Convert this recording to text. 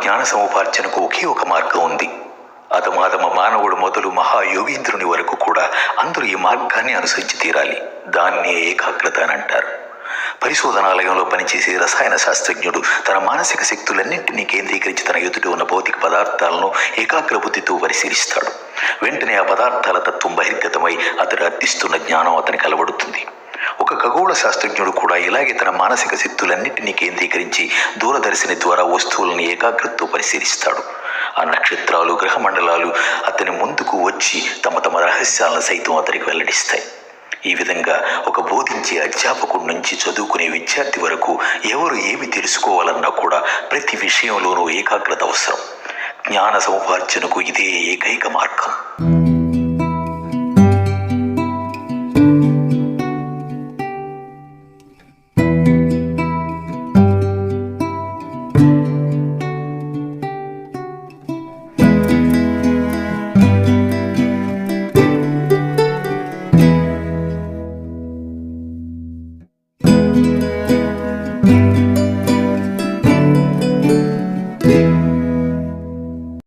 జ్ఞాన సముపార్జనకు ఒకే ఒక మార్గం ఉంది. అధమాధమ మానవుడు మొదలు మహాయోగీంద్రుని వరకు కూడా అందరూ ఈ మార్గాన్ని అనుసరించి తీరాలి. దాన్నే ఏకాగ్రత అని అంటారు. పరిశోధనాలయంలో పనిచేసే రసాయన శాస్త్రజ్ఞుడు తన మానసిక శక్తులన్నింటినీ కేంద్రీకరించి తన ఎదుట ఉన్న భౌతిక పదార్థాలను ఏకాగ్ర బుద్ధితో పరిశీలిస్తాడు. వెంటనే ఆ పదార్థాల తత్వం బహిర్గతమై అతడు అర్థిస్తున్న జ్ఞానం అతనికి అలవడుతుంది. ఖగోళ శాస్త్రజ్ఞుడు కూడా ఇలాగే తన మానసిక శక్తులన్నింటినీ కేంద్రీకరించి దూరదర్శిని ద్వారా వస్తువులను ఏకాగ్రతతో పరిశీలిస్తాడు. ఆ నక్షత్రాలు గ్రహమండలాలు అతని ముందుకు వచ్చి తమ తమ రహస్యాలను సైతం అతనికి వెల్లడిస్తాయి. ఈ విధంగా ఒక బోధించే అధ్యాపకుడి నుంచి చదువుకునే విద్యార్థి వరకు ఎవరు ఏమి తెలుసుకోవాలన్నా కూడా ప్రతి విషయంలోనూ ఏకాగ్రత అవసరం. జ్ఞాన సముపార్జనకు ఇదే ఏకైక మార్గం.